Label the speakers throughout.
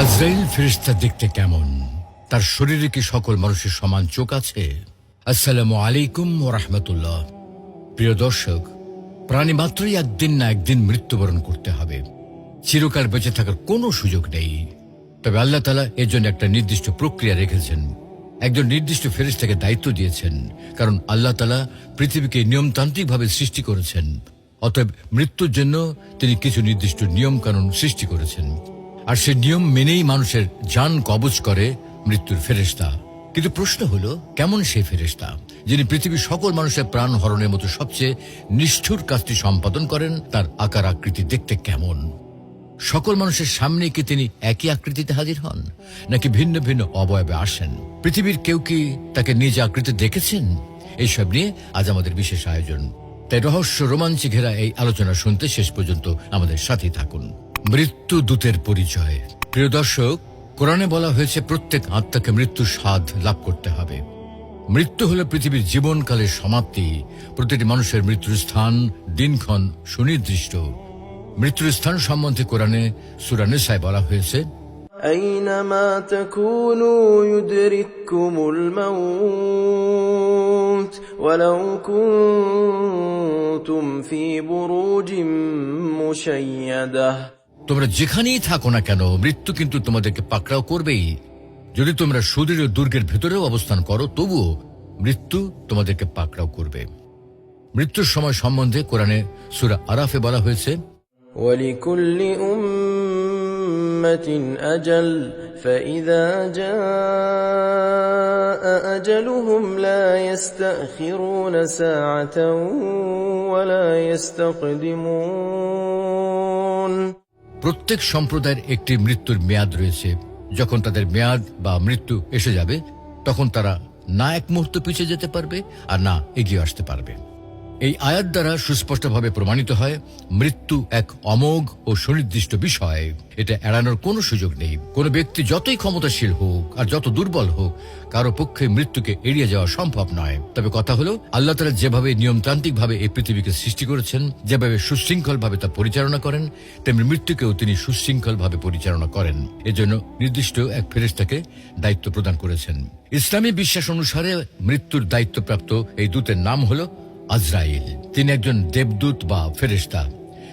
Speaker 1: আজরাইল ফেরেশতা দেখতে কেমন? তার শরীরে কি সকল মানুষের সমান চোখ আছে? আসসালামু আলাইকুম ও রাহমাতুল্লাহ। প্রিয় দর্শক, প্রাণী মাত্রই একদিন না একদিন মৃত্যুবরণ করতে হবে। চিরকাল বেঁচে থাকার কোনো সুযোগ নেই। তবে আল্লাহ তালা এর জন্য একটা নির্দিষ্ট প্রক্রিয়া রেখেছেন। একজন নির্দিষ্ট ফেরেশতাকে দায়িত্ব দিয়েছেন, কারণ আল্লাহ তালা পৃথিবীকে নিয়মতান্ত্রিকভাবে সৃষ্টি করেছেন। অতএব মৃত্যুর জন্য তিনি কিছু নির্দিষ্ট নিয়ম কানুন সৃষ্টি করেছেন। আর সে নিয়ম মেনেই মানুষের যান কবজ করে মৃত্যুর ফেরেশতা। কিন্তু প্রশ্ন হলো, কেমন সেই ফেরেশতা, যিনি পৃথিবীর সকল মানুষের প্রাণ হরণের মতো সবচেয়ে নিষ্ঠুর কাজটি সম্পাদন করেন, তার আকার আকৃতি দেখতে কেমন? সকল মানুষের সামনে কি তিনি একই আকৃতিতে হাজির হন, নাকি ভিন্ন ভিন্ন অবয়বে আসেন? পৃথিবীর কেউ কি তাকে নিজ আকৃতি দেখেছেন? এইসব নিয়ে আজ আমাদের বিশেষ আয়োজন। তাই রহস্য রোমাঞ্চে ঘেরা এই আলোচনা শুনতে শেষ পর্যন্ত আমাদের সাথেই থাকুন। মৃত্যু দূতের পরিচয় প্রিয় দর্শক কোরআনে বলা হয়েছে প্রত্যেক আত্মাকে মৃত্যুর স্বাদ লাভ করতে হবে মৃত্যু হল পৃথিবীর জীবনকালের সমাপ্তি প্রতিটি মানুষের মৃত্যুর স্থান দিনক্ষণ সুনির্দিষ্ট মৃত্যুর স্থান সম্বন্ধে কোরআনে সুরানেসায় বলা হয়েছে
Speaker 2: أينما تكونوا يدرككم الموت ولو كنتم في بروج مشيده
Speaker 1: তোমরা যেখানেই থাকো না কেন মৃত্যু কিন্তু তোমাদেরকে পাকড়াও করবেই যদি তোমরা সুদৃঢ় দুর্গের ভেতরেও অবস্থান করো তবুও মৃত্যু তোমাদেরকে পাকড়াও করবে মৃত্যুর সময় সম্বন্ধে কোরআনে সুরা আরাফে বলা হয়েছে
Speaker 2: ولكل أمة أجل فإذا جاء أجلهم لا يستأخرون ساعة ولا يستقدمون
Speaker 1: প্রত্যেক সম্প্রদায়ের একটি মৃত্যুর মেয়াদ রয়েছে। যখন তাদের মেয়াদ বা মৃত্যু এসে যাবে, তখন তারা না এক মুহূর্ত পিছিয়ে যেতে পারবে আর না এগিয়ে আসতে পারবে। এই আয়াত দ্বারা সুস্পষ্টভাবে প্রমাণিত হয় মৃত্যু এক অমোঘ ও সুনির্দিষ্ট বিষয়। এটা এড়ানোর কোনো সুযোগ নেই। কোনো ব্যক্তি যতই ক্ষমতাশীল হোক আর যত দুর্বল হোক, কারও পক্ষে মৃত্যুকে এড়িয়ে যাওয়া সম্ভব নয়। তবে কথা হলো, আল্লাহ তালা যেভাবে নিয়মতান্ত্রিক ভাবে এই পৃথিবীকে সৃষ্টি করেছেন, যেভাবে সুশৃঙ্খল ভাবে তা পরিচালনা করেন, তেমনি মৃত্যুকেও তিনি সুশৃঙ্খল ভাবে পরিচালনা করেন। এজন্য নির্দিষ্ট এক ফেরেশতাকে দায়িত্ব প্রদান করেছেন। ইসলামী বিশ্বাস অনুসারে মৃত্যুর দায়িত্বপ্রাপ্ত এই দূতের নাম হলো আজরাইল। তিনি একজন দেবদূত বা ফেরেশতা,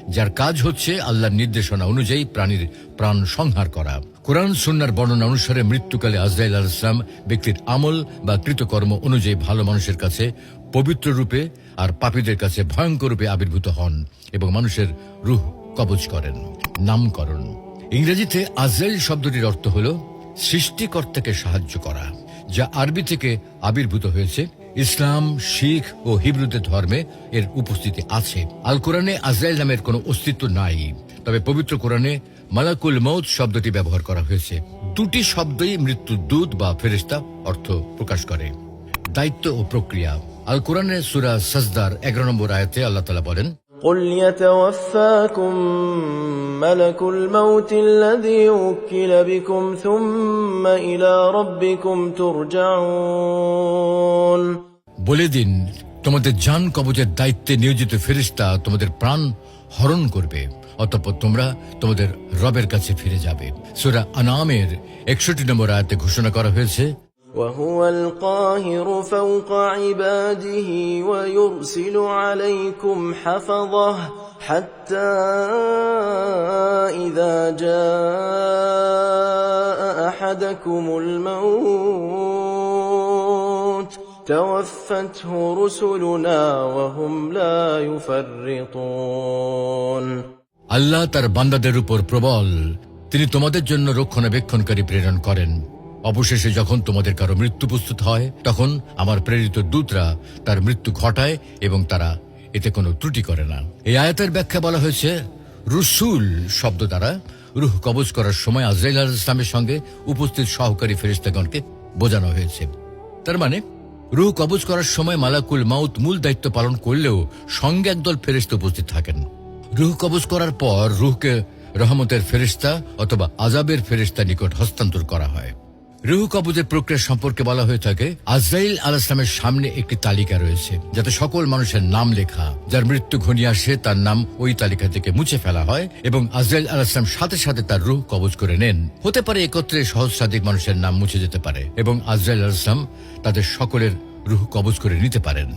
Speaker 1: যার কাজ হচ্ছে আল্লাহর নির্দেশনা অনুযায়ী প্রাণীর প্রাণ সংহার করা। কোরআন, সুন্নার বর্ণনা অনুসারে মৃত্যুকালে আজরাইল আল ইসলাম ব্যক্তির আমল বা কৃতকর্ম অনুযায়ী ভালো মানুষের কাছে পবিত্র রূপে আর পাপীদের কাছে ভয়ঙ্কর রূপে আবির্ভূত হন এবং মানুষের রুহ কবজ করেন। নামকরণ। ইংরেজিতে আজরাইল শব্দটির অর্থ হল সৃষ্টিকর্তাকে সাহায্য করা, যা আরবি থেকে আবির্ভূত হয়েছে ইসলাম শিখ ও হিব্রুদের ধর্মে এর উপস্থিতি আছে আল কোরআনে আজরাইল নামের কোনো অস্তিত্ব নাই তবে পবিত্র কোরআনে মালাকুল মৌত শব্দটি ব্যবহার করা হয়েছে দুটি শব্দই মৃত্যু দূত বা ফেরিস্তা অর্থ প্রকাশ করে দায়িত্ব ও প্রক্রিয়া আল কোরআনের সুরা সাজদার এগারো নম্বর আয়াতে আল্লাহ তালা বলেন
Speaker 2: قل يتوفاكم ملك الموت الذي وكل بكم ثم إلى ربكم ترجعون
Speaker 1: বলে দিন তোমাদের জান কবজের দায়িত্বে নিয়োজিত ফেরিস্তা তোমাদের প্রাণ হরণ করবে অতঃপর তোমরা তোমাদের রবের কাছে ফিরে যাবে সুরা আনামের একষট্টি নম্বর আয়াতে ঘোষণা করা হয়েছে
Speaker 2: وهو القاهر فوق عباده ويرسل عليكم حفظه حتى إذا جاء أحدكم الموت توفته رسلنا وهم لا يفرطون
Speaker 1: আল্লাহ তার বান্দাদের উপর প্রবল তিনি তোমাদের জন্য রক্ষণাবেক্ষণকারী প্রেরণ করেন অবশেষে যখন তোমাদের কারো মৃত্যু প্রস্তুত হয় তখন আমার প্রেরিত দূতরা তার মৃত্যু ঘটায় এবং তারা এতে কোনো ত্রুটি করে না। এই আয়াতের ব্যাখ্যা বলা হয়েছে, রুসুল শব্দ দ্বারা রুহ কবজ করার সময় আজরাইল আল ইসলামের সঙ্গে উপস্থিত সহকারী ফেরিস্তাগণকে বোঝানো হয়েছে। তার মানে রুহ কবজ করার সময় মালাকুল মাউত মূল দায়িত্ব পালন করলেও সঙ্গে একদল ফেরিস্তা উপস্থিত থাকেন। রুহ কবজ করার পর রুহকে রহমতের ফেরিস্তা অথবা আজাবের ফেরিস্তা নিকট হস্তান্তর করা হয়। রুহু কবজের প্রক্রিয়া সম্পর্কে বলা হয়ে থাকে, আজরাইল আল ইসলামের সামনে একটি তালিকা রয়েছে, যাতে সকল মানুষের নাম লেখা, যার মৃত্যু ঘনিয়ে আসে তার নাম ওই তালিকা থেকে মুছে ফেলা হয় এবং আজরাইল আল ইসলাম সাথে সাথে তার রুহ কবজ করে নেন। হতে পারে একত্রে সহস্রাধিক মানুষের নাম মুছে যেতে পারে এবং আজরাইল আল ইসলাম তাদের সকলের রুহ কবজ করে নিতে পারেন।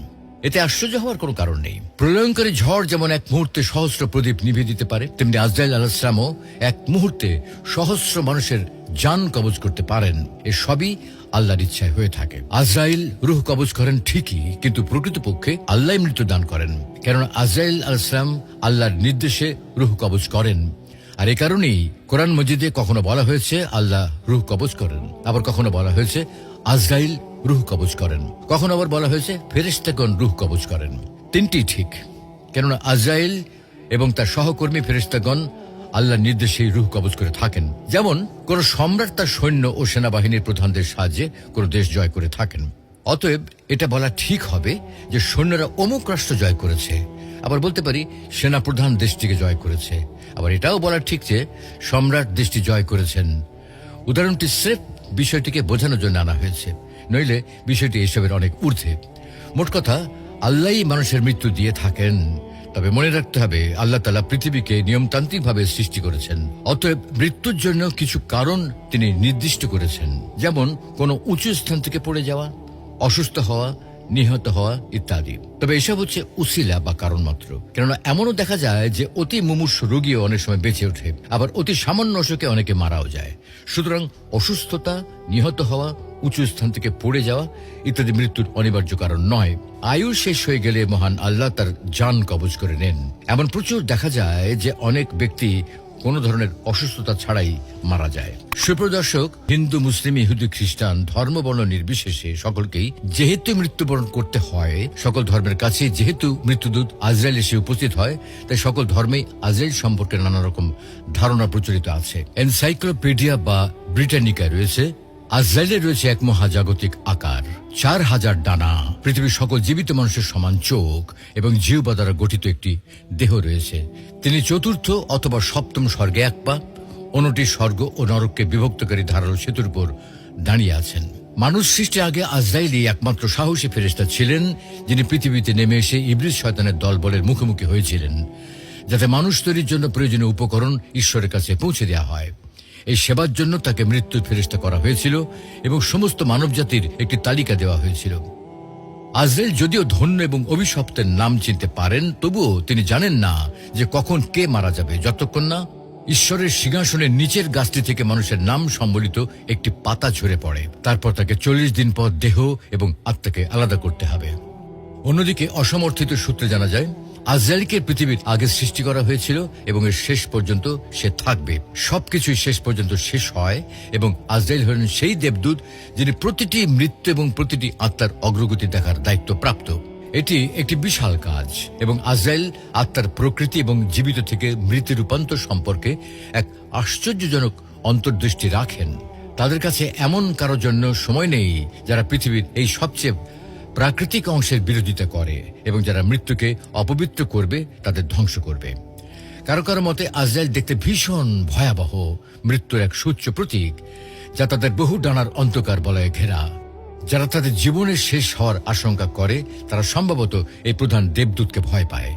Speaker 1: এতে আশ্চর্য হওয়ার কোনো কারণ নেই। প্রলয়ঙ্কারী ঝড় যেমন এক মুহূর্তে সহস্র প্রদীপ নিভিয়ে দিতে পারে, তেমনি আজরাইল আলাহিসামও এক মুহূর্তে সহস্র মানুষের যান কবজ করতে পারেন। এ সবই আল্লাহর ইচ্ছায় হয়ে থাকে। আজরাইল রুহ কবজ করেন ঠিকই, কিন্তু প্রকৃতপক্ষে আল্লাহ মৃত্যু দান করেন। কেননা আজরাইল আলাইসলাম আল্লাহর নির্দেশে রুহ কবজ করেন। আর এ কারণেই কোরআন মজিদে কখনো বলা হয়েছে, আল্লাহ রুহ কবজ করেন। আবার কখনো বলা হয়েছে, আজরাইল রুহ কবজ করেন। কখন আবার বলা হয়েছে? ফেরেস্তাগণ রুহ কবজ করেন। তিনটি ঠিক, কেননা আজরাইল এবং তার সহকর্মী ফেরেস্তাগণ আল্লাহর নির্দেশেই রুহ কবজ করে থাকেন। যেমন, কোন সম্রাট তার সৈন্য ও সেনাবাহিনীর প্রধানদের সাহায্যে কোন দেশ জয় করে থাকেন। অতএব, এটা বলা ঠিক হবে যে সৈন্যরা অমুক রাষ্ট্র জয় করেছে। আবার বলতে পারি, সেনাপ্রধান দেশটিকে জয় করেছে। আবার এটাও বলা ঠিক যে সম্রাট দেশটি জয় করেছেন। উদাহরণটি স্রেফ বিষয়টিকে বোঝানোর জন্য আনা হয়েছে। নইলে বিষয়টি এসবের অনেক ঊর্ধ্বে। মোট কথা আল্লাহ মানুষের মৃত্যু দিয়ে থাকেন। তবে মনে রাখতে হবে, আল্লাহ তালা পৃথিবীকে নিয়মতান্ত্রিকভাবে সৃষ্টি করেছেন। অতএব মৃত্যুর জন্য কিছু কারণ তিনি নির্দিষ্ট করেছেন। যেমন, কোনো উঁচু স্থান থেকে পড়ে যাওয়া, অসুস্থ হওয়া নিহত হওয়া ইত্যাদি। তবে এসব হচ্ছে উসিলা বা কারণ মাত্র কেননা এমনও দেখা যায় যে অতি মুমূর্ষ রোগীও অনেক সময় বেঁচে ওঠে, আবার অতি সামান্য অসুখে অনেকে মারাও যায়। সুতরাং অসুস্থতা, নিহত হওয়া, উঁচু স্থান থেকে পড়ে যাওয়া ইত্যাদি মৃত্যুর অনিবার্য কারণ নয়। আয়ু শেষ হয়ে গেলে মহান আল্লাহ তার যান কবজ করে নেন। এমন প্রচুর দেখা যায় যে অনেক ব্যক্তি কোনো ধরনের অসুস্থতা ছাড়াই মারা যায়। সুপ্রদর্শক হিন্দু, মুসলিম, ইহুদি, খ্রিস্টান, ধর্ম, বর্ণ নির্বিশেষে সকলকেই যেহেতু মৃত্যুবরণ করতে হয়, সকল ধর্মের কাছে যেহেতু মৃত্যুদূত আজরাইল এসে উপস্থিত হয়, তাই সকল ধর্মে আজরাইল সম্পর্কে নানা রকম ধারণা প্রচলিত আছে। এনসাইক্লোপিডিয়া বা ব্রিটানিকায় রয়েছে আজরাইলের রয়েছে এক মহাজাগতিক আকার। চার হাজার ডানা, পৃথিবীর সকল জীবিত মানুষের সমান চোখ এবং জিহ্বা দ্বারা গঠিত একটি দেহ রয়েছে। তিনি চতুর্থ অথবা সপ্তম স্বর্গে এক পা, অন্যটি স্বর্গ ও নরককে বিভক্তকারী ধারালো সেতুর উপর দাঁড়িয়ে আছেন। মানুষ সৃষ্টি আগে আজরাইলই একমাত্র সাহসী ফেরেস্তা ছিলেন, যিনি পৃথিবীতে নেমে এসে ইবলিস শয়তানের দলবলের মুখোমুখি হয়েছিলেন, যাতে মানুষ তৈরির জন্য প্রয়োজনীয় উপকরণ ঈশ্বরের কাছে পৌঁছে দেওয়া হয়। এই সেবার জন্য তাকে মৃত্যুর ফেরিস্তা করা হয়েছিল এবং সমস্ত মানবজাতির একটি তালিকা দেওয়া হয়েছিল। আজরেল যদিও ধন্য এবং অভিশপ্তের নাম চিনতে পারেন, তবুও তিনি জানেন না যে কখন কে মারা যাবে। যতক্ষণ না ঈশ্বরের সিংহাসনের নিচের গাছটি থেকে মানুষের নাম সম্বলিত একটি পাতা ঝরে পড়ে। তারপর তাকে চল্লিশ দিন পর দেহ এবং আত্মাকে আলাদা করতে হবে। অন্যদিকে অসমর্থিত সূত্রে জানা যায় আজরাইলকে পৃথিবীর আগে সৃষ্টি করা হয়েছিল এবং এর শেষ পর্যন্ত সে থাকবে। সবকিছুই শেষ পর্যন্ত শেষ হয় এবং আজরাইল হলেন সেই দেবদূত যিনি প্রতিটি মৃত্যু এবং প্রতিটি আত্মার অগ্রগতি দেখার দায়িত্ব প্রাপ্ত। এটি একটি বিশাল কাজ এবং আজরাইল আত্মার প্রকৃতি এবং জীবিত থেকে মৃত্যু রূপান্তর সম্পর্কে এক আশ্চর্যজনক অন্তর্দৃষ্টি রাখেন। তাদের কাছে এমন কারোর জন্য সময় নেই যারা পৃথিবীর এই সবচেয়ে প্রাকৃতিক অংশের বিরোধিতা করে এবং যারা মৃত্যুকে অপবিত্র করবে, তাদের ধ্বংস করবে। কারও কারও মতে, আজরাইল দেখতে ভীষণ ভয়াবহ, মৃত্যুর এক সুচ্চ প্রতীক, যা তাদের বহু ডানার অন্ধকার বলয়ে ঘেরা। যারা তাদের জীবনের শেষ হওয়ার আশঙ্কা করে, তারা সম্ভবত এই প্রধান দেবদূতকে ভয় পায়।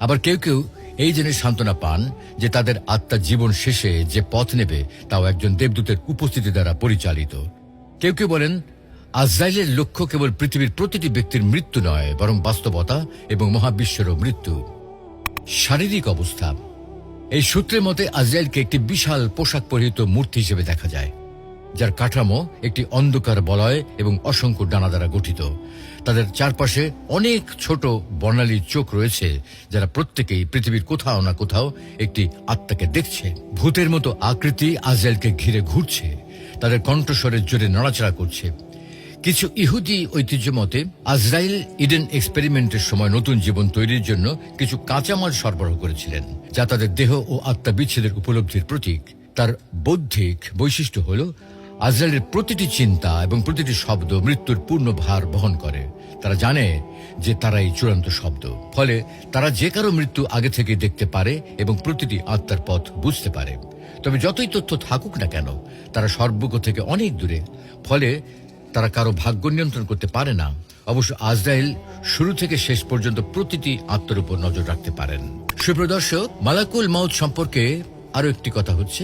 Speaker 1: আবার কেউ কেউ এই জেনে সান্ত্বনা পান যে তাদের আত্মার জীবন শেষে যে পথ নেবে, তাও একজন দেবদূতের উপস্থিতি দ্বারা পরিচালিত। কেউ কেউ বলেন আজরাইলের লক্ষ্য কেবল পৃথিবীর প্রতিটি ব্যক্তির মৃত্যু নয়, বরং বাস্তবতা এবং মহাবিশ্বেরও মৃত্যু। শারীরিক অবস্থা। এই সূত্রের মতে আজরাইলকে একটি বিশাল পোশাক পরিহিত মূর্তি হিসেবে দেখা যায়, যার কাঠামো একটি অন্ধকার বলয় এবং অসংখ্য ডানা দ্বারা গঠিত। তাদের চারপাশে অনেক ছোট বর্ণালী চোখ রয়েছে, যারা প্রত্যেকেই পৃথিবীর কোথাও না কোথাও একটি আত্মাকে দেখছে। ভূতের মতো আকৃতি আজরাইলকে ঘিরে ঘুরছে, তাদের কণ্ঠস্বরের জোরে নড়াচড়া করছে। কিছু ইহুদি ঐতিহ্য মতে আজরাইল ইডেন এক্সপেরিমেন্টের সময় নতুন জীবন তৈরির জন্য কিছু কাঁচামাল সরবরাহ করেছিলেন, যা তাদের দেহ ও আত্মা বিচ্ছেদের উপলব্ধির প্রতীক। তার বৌদ্ধিক বৈশিষ্ট্য হল, আজরাইলের প্রতিটি চিন্তা এবং প্রতিটি শব্দ মৃত্যুর পূর্ণ ভার বহন করে। তারা জানে যে তারাই চূড়ান্ত শব্দ। ফলে তারা যে কারও মৃত্যু আগে থেকে দেখতে পারে এবং প্রতিটি আত্মার পথ বুঝতে পারে। তবে যতই তথ্য থাকুক না কেন, তারা সর্বজ্ঞ থেকে অনেক দূরে। ফলে তারা কারও ভাগ্য নিয়ন্ত্রণ করতে পারে না। অবশ্য আজরাইল শুরু থেকে শেষ পর্যন্ত প্রতিটি আত্মার উপর নজর রাখতে পারেন। সুপ্রদর্শক মালাকুল মাউদ সম্পর্কে আরও একটি কথা হচ্ছে,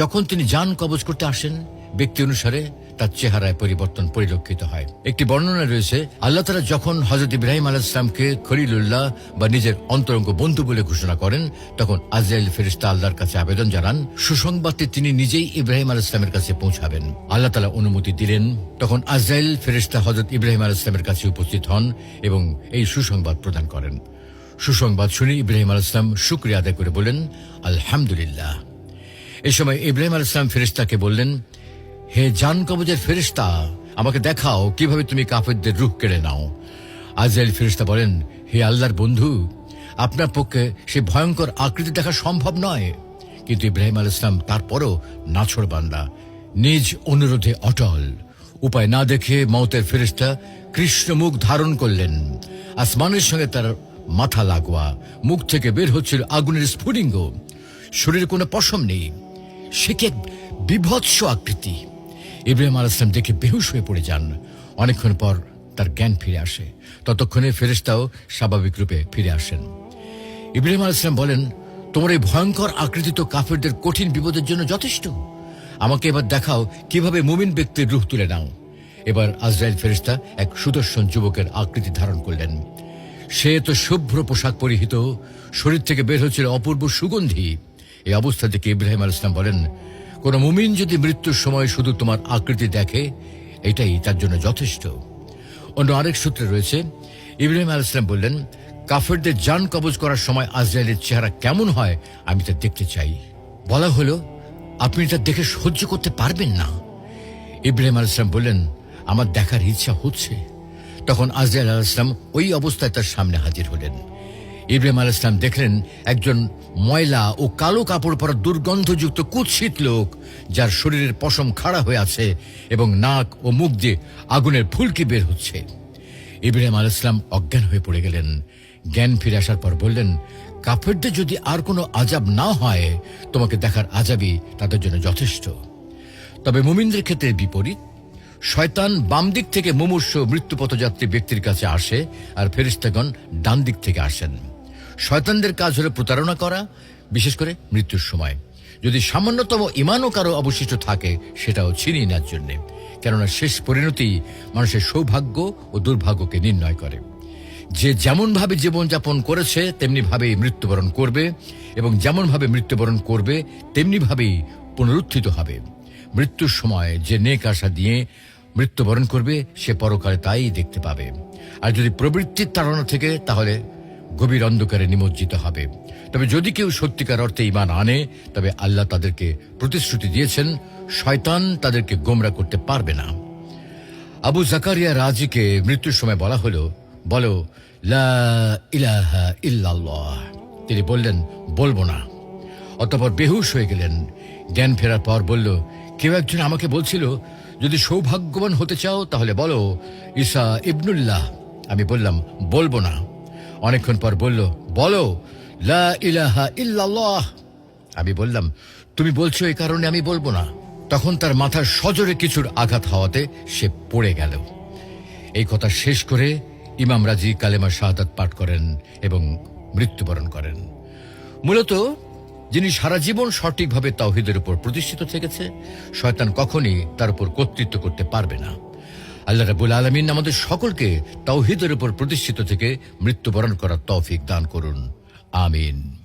Speaker 1: যখন তিনি যান কবজ করতে আসেন ব্যক্তি অনুসারে তার চেহারায় পরিবর্তন পরিলক্ষিত হয়। একটি বর্ণনা রয়েছে, আল্লাহ তালা যখন হজরত ইব্রাহিম আল ইসলামকে খলিলুল্লাহ বা নিজের অন্তরঙ্গ বন্ধু বলে ঘোষণা করেন, তখন আজরাইল ফেরিস্তা আল্লাহর কাছে আবেদন জানান, সুসংবাদটি তিনি নিজেই ইব্রাহিম আল ইসলামের কাছে পৌঁছাবেন। আল্লাহ তালা অনুমতি দিলেন, তখন আজরাইল ফেরিস্তা হজরত ইব্রাহিম আল ইসলামের কাছে উপস্থিত হন এবং এই সুসংবাদ প্রদান করেন। সুসংবাদ শুনে ইব্রাহিম আল ইসলাম শুক্রিয়া আদায় করে বলেন, আলহামদুলিল্লাহ। এ সময় ইব্রাহিম আল ইসলাম ফেরিস্তাকে বললেন হে জান কবজের ফেরিস্তা আমাকে দেখাও কীভাবে তুমি কাফেরদের রুখ কেড়ে নাও। আজরাইল ফেরিস্তা বলেন, হে আল্লাহর বন্ধু, আপনার পক্ষে সে ভয়ঙ্কর আকৃতি দেখা সম্ভব নয়। কিন্তু ইব্রাহিম আল ইসলাম তারপরও নাছড় বান্দা, নিজ অনুরোধে অটল। উপায় না দেখে মৌতের ফেরিস্তা কৃষ্ণ মুখ ধারণ করলেন। আসমানের সঙ্গে তার মাথা লাগোয়া, মুখ থেকে বের হচ্ছিল আগুনের স্ফুলিঙ্গ। শরীরে কোনো পশম নেই। সে কি এক বিভৎস আকৃতি। ইব্রাহিম আল ইসলাম দেখে বেহুশ হয়ে পড়ে যান। অনেকক্ষণ পর তার জ্ঞান ফিরে আসে। ততক্ষণে ফেরেস্তাও স্বাভাবিক রূপে ফিরে আসেন। ইব্রাহিম আল ইসলাম বলেন, তোমার এই ভয়ঙ্কর আকৃতি তো কাফেরদের কঠিন বিপদের জন্য যথেষ্ট। আমাকে এবার দেখাও কীভাবে মুমিন ব্যক্তির রূহ তুলে নাও। এবার আজরাইল ফেরিস্তা এক সুদর্শন যুবকের আকৃতি ধারণ করলেন। সে তো শুভ্র পোশাক পরিহিত, শরীর থেকে বের হচ্ছিল অপূর্ব সুগন্ধি। এই অবস্থা থেকে ইব্রাহিম আল ইসলাম বলেন কোন মুমিন যদি মৃত্যুর সময় শুধু তোমার আকৃতি দেখে, এটাই তার জন্য যথেষ্ট। অন্য আরেক সূত্রে রয়েছে, ইব্রাহিম আল ইসলাম বললেন, কাফেরদের যান কবজ করার সময় আজরাইলের চেহারা কেমন হয় আমি তা দেখতে চাই। বলা হলো, আপনি তা দেখে সহ্য করতে পারবেন না। ইব্রাহিম আল ইসলাম বললেন, আমার দেখার ইচ্ছা হচ্ছে। তখন আজরাইল আল ইসলাম ওই অবস্থায় তার সামনে হাজির হলেন। ইব্রাহিম আল ইসলাম দেখলেন একজন ময়লা ও কালো কাপড় পরা দুর্গন্ধযুক্ত কুৎসিত লোক, যার শরীরের পশম খাড়া হয়ে আছে এবং নাক ও মুখ দিয়ে আগুনের ফুলকি বের হচ্ছে। ইব্রাহিম আল ইসলাম অজ্ঞান হয়ে পড়ে গেলেন। জ্ঞান ফিরে আসার পর বললেন, কাফেরদের যদি আর কোনো আজাব না হয়, তোমাকে দেখার আজাবই তাদের জন্য যথেষ্ট। তবে মুমিনদের ক্ষেত্রে বিপরীত। শয়তান বাম দিক থেকে মুমূর্ষ মৃত্যুপথযাত্রী ব্যক্তির কাছে আসে আর ফেরিস্তাগণ ডান দিক থেকে আসেন। শয়তানদের কাজ হলো প্রতারণা করা, বিশেষ করে মৃত্যুর সময়। যদি সামান্যতম ইমানও কারও অবশিষ্ট থাকে, সেটাও ছিনিয়ে নেওয়ার জন্য। কেননা শেষ পরিণতি মানুষের সৌভাগ্য ও দুর্ভাগ্যকে নির্ণয় করে। যে যেমনভাবে জীবনযাপন করেছে তেমনি ভাবেই মৃত্যুবরণ করবে, এবং যেমনভাবে মৃত্যুবরণ করবে তেমনি ভাবেই পুনরুত্থিত হবে। মৃত্যুর সময় যে নেক আশা দিয়ে মৃত্যুবরণ করবে, সে পরকালে তাই দেখতে পাবে। আর যদি প্রবৃত্তির তাড়না থেকে, তাহলে গভীর অন্ধকারে নিমজ্জিত হবে। তবে যদি কেউ সত্যিকার অর্থে ইমান আনে, তবে আল্লাহ তাদেরকে প্রতিশ্রুতি দিয়েছেন, শয়তান তাদেরকে গোমরা করতে পারবে না। আবু জাকারিয়া রাজিকে মৃত্যুর সময় বলা হলো, বলো, লা ইলাহা তিনি বললেন, বলব না। অতঃপর বেহুশ হয়ে গেলেন। জ্ঞান ফেরার পর বলল, কেউ একজন আমাকে বলছিল, যদি সৌভাগ্যবান হতে চাও, তাহলে বলো, ঈসা ইবনুল্লাহ। আমি বললাম, বলব না। অনেকক্ষণ পর বলল, বলো, লা ইলাহা আমি বললাম, তুমি বলছো এই কারণে আমি বলব না। তখন তার মাথার সজোরে কিছুর আঘাত হওয়াতে সে পড়ে গেল। এই কথা শেষ করে ইমাম রাজি কালেমা শাহাদাত পাঠ করেন এবং মৃত্যুবরণ করেন। মূলত যিনি সারা জীবন সঠিকভাবে তাওহিদের উপর প্রতিষ্ঠিত থেকেছে, শয়তান কখনই তার উপর কর্তৃত্ব করতে পারবে না। আল্লাহ রাবুল আলমিন আমাদের সকলকে তাওহিদের উপর প্রতিষ্ঠিত থেকে মৃত্যুবরণ করার তৌফিক দান করুন। আমিন।